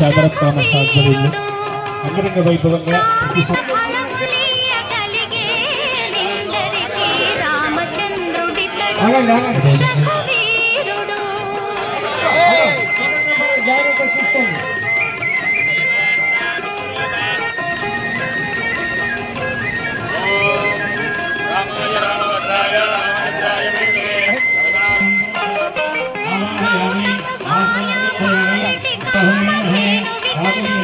చాదరత్వామ సాధ్వరులు అంగరంగ వైభవంగా ప్రతి జాగ్రత్త చూసుకోండి.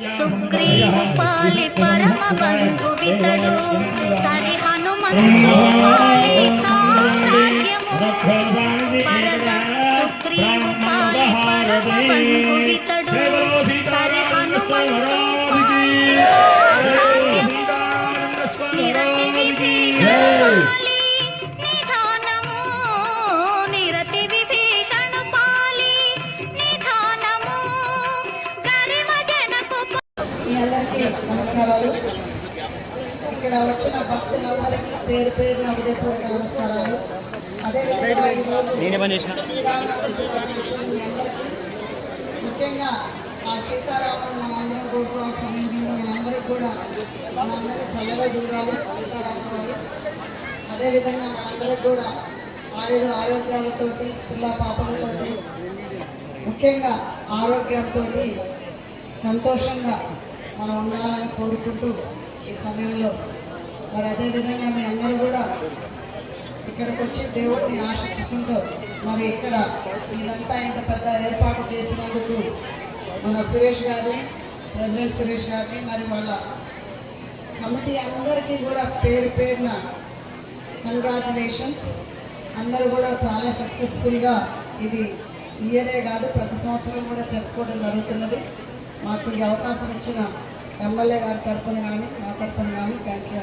పరగ సుగ్రీవు పాలి పరమ బంధు వితడు. సరి హనుమంతు పాలి సామ్రాజ్యము పరగ సుగ్రీవు పాలి పరమ బంధు వితడు. సరి హనుమంతు పాలి సామ్రాజ్యము నిరతి విభీషణ అందరికీ నమస్కారాలు. ఇక్కడ వచ్చిన భక్తులందరికీ పేరు పేరున ఉదయపూర్వక నమస్కారాలు. అదేవిధంగా ముఖ్యంగా ఆ సీతారామన్ మనందరం కోరుకోవాల్సిన సమయంలో మనందరికీ కూడా మనందరూ చల్లగా చూడాలి సీతారామరావు. అదేవిధంగా మనందరికీ కూడా ఆయుర ఆరోగ్యాలతోటి పిల్ల పాపలతోటి ముఖ్యంగా ఆరోగ్యంతో సంతోషంగా మనం ఉండాలని కోరుకుంటూ ఈ సమయంలో మరి అదేవిధంగా మీ అందరూ కూడా ఇక్కడికి వచ్చి దేవుడిని ఆశించుకుంటూ మరి ఇక్కడ ఇదంతా ఇంత పెద్ద ఏర్పాటు చేసినందుకు మన సురేష్ గారిని ప్రెసిడెంట్ సురేష్ గారిని మరి వాళ్ళ కమిటీ అందరికీ కూడా పేరు పేరున కంగ్రాచులేషన్స్ అందరూ కూడా చాలా సక్సెస్ఫుల్గా ఇది ఇయరే కాదు ప్రతి సంవత్సరం కూడా చెప్పుకోవడం జరుగుతున్నది. మాకు ఈ అవకాశం ఇచ్చిన ఎమ్మెల్యే గారి తరఫున కానీ మా తరఫున కానీ థ్యాంక్ యూ